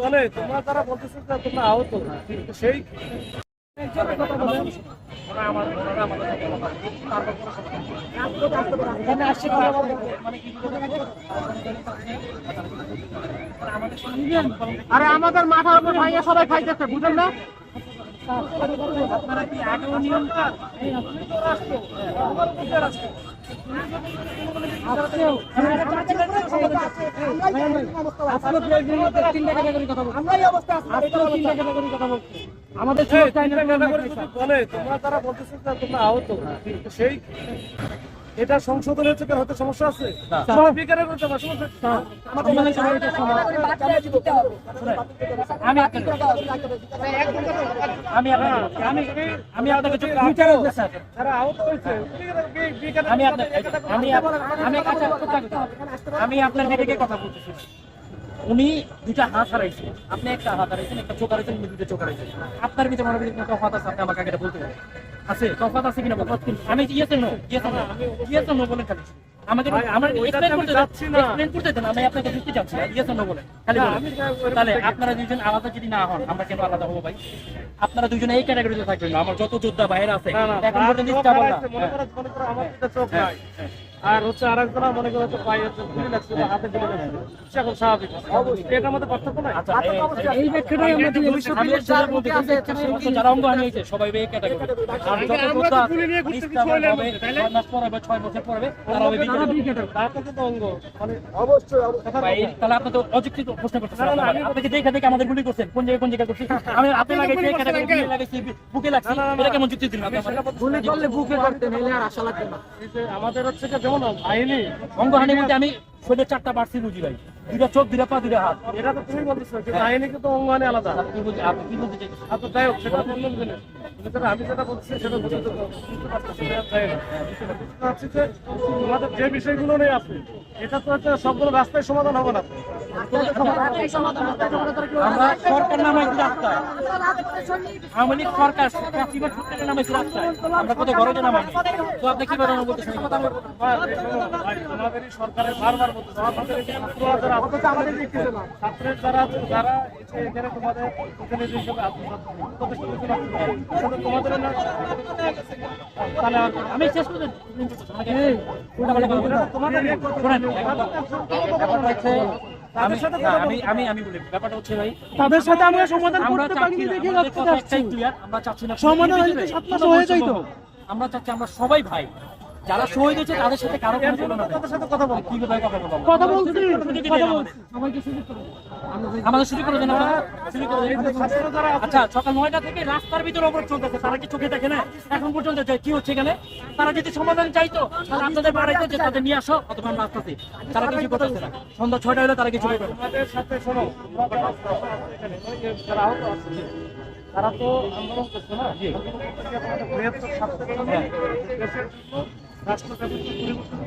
বলে তোমরা যারা বলতেছো তোমরা আহত সেই এখানে আসছে কথা বলতে। আরে আমাদের মাথার উপর ভাইয়া সবাই খাইতেছে বুঝেন না তিনটা ক্যাটাগরি কথা বলছে। আমাদের সেই এটা সংশোধন হচ্ছে কেন? হতে সমস্যা আছে। আমি আমি আমি আমি আপনাকে আমি আপনার আমি আমি আচ্ছা, আপনার দিকে কথা বলতেছি উনি দুটা হাত হারাইছেন আপনি একটা হাত হারাইছেন একটা চোখ হারাইছেন দুটো চোখ হারাইছেন। আপনার ভিতরে মনে করি তফাত আছে আপনি আমাকে বলতে পারেন। আছে তফাত আছে কিনা বলতে আমি yes no yes no no বলেন খালি। আমাকে আমার এক্সপ্লেন করতে যাচ্ছি না। এক্সপ্লেন করতে দেন আমি আপনাকে চাচ্ছি ইয়েছে নো। বলেন খালি বলেন। তাহলে আপনারা দুইজন আলাদা যদি না হন আমরা কেন আলাদা হব ভাই? আপনারা দুইজন এই ক্যাটাগরিতে থাকবেন আমার যত যোদ্ধা বাইরে আছে এখন পর্যন্ত মনে করো মনে করো আমার চোখ নাই। আর হচ্ছে আরেকজনা মনে করো হচ্ছে পায়ে হচ্ছে গুলি লাগছে বা হাতে গুলি লাগছে সে এখন স্বাভাবিক। এটার মধ্যে পার্থক্য নাই? আচ্ছা, এই- ব্যাখ্যাটাই আমরা দিয়ে যারা হয়েছে, সবাই এই ক্যাটাগরি। আর যত গুলি নিয়ে ঘুরতে কিছু হইলে মাস পরে বছর পরে তারা। তার তো অঙ্গ মানে ভাই, তাহলে আপনি তো অযৌক্তিক প্রশ্ন করতেছেন। না, না, আমি- আপনাকে দেখে দেখে আমাদের গুলি করছেন। কোন জায়গায় কোন জায়গায় করছি? আমি আপনি লাগাইছি, এই ক্যাটাগরি গুলি লাগাইছি, বুকে লাগছি। এটা কেমন যুক্তি দিলেন? আপনি গুলি করলে বুকে করতে নিলে আর আশা লাগবে না। আমাদের হচ্ছে যে বাহিনী অঙ্গহানি বলতে আমি শরীরে চারটা বাড়ছি বুঝি ভাই। দুইটা চোখ দুইটা পা দুইটা হাত। এটা তো তুমি বলতেছো যে বাহিনী কিন্তু অঙ্গনে আলাদা। আপনি আপনি কি বলতে চাইছেন? আচ্ছা যাই হোক সেটা বললাম জিনিস কিন্তু আমি যেটা বলছি সেটা বুঝতে তো পারছি যে তোমাদের যে বিষয়গুলো নিয়ে আছে এটা তো একটা সবগুলো রাস্তায় সমাধান হবে না। আমরা সরকার নামাইছি রাস্তায়। আওয়ামী লীগ সরকার ফ্যাসিবাদ সরকারের নামাইছি রাস্তায়? আমরা কত ঘরে নামাইনি। তো আপনি কথা তোমাদেরই সরকারের বারবার বলতেছে আমাদের ছাত্ররা যারা আছে, ছাত্রের যারা যারা এখানে তোমাদের প্রতিনিধি হিসেবে আত্মসাৎ প্রতিষ্ঠিত হিসেবে আত্মসাৎ করে, তোমাদের তাহলে আমি শেষ করে তোমাদের ব্যাপারটা হচ্ছে আমি না, আমি আমি আমি বলি ব্যাপারটা হচ্ছে ভাই তাদের সাথে আমরা সমাধান করতে পারিনি দেখে চাচ্ছি। না সমাধান হয়ে। আমরা চাচ্ছি আমরা সবাই ভাই। যারা শহীদ হয়েছে তাদের সাথে কারও কোনো তুলনা তাদের সাথে কথা বলব। কি কথা কথা বলব? কথা বলছি। আমাদের। আমাদের সুযোগ করে দেন সুযোগ করে আচ্ছা সকাল নয়টা থেকে রাস্তার ভিতরে অবরোধ চলতেছে। তারা কি চোখে দেখে না? এখন পর্যন্ত যে কি হচ্ছে এখানে? তারা যদি সমাধান চাইতো তাহলে আপনাদের বাড়িতে যে তাদের নিয়ে আসো অথবা আমরা আসতেছি। তারা কিছু করতেছে না। সন্ধ্যা ছয়টা হলে তারা কিছু করবে আমাদের সাথে শোনো যারা আছো, এখানে, ওই যে যারা আহত আছে, তারা তো আন্দোলন করছে না? আন্দোলন করতে গিয়ে তোমাদের বৃহত্তর স্বার্থের জন্য দেশের জন্য রাষ্ট্র ব্যবস্থা পরিবর্তন।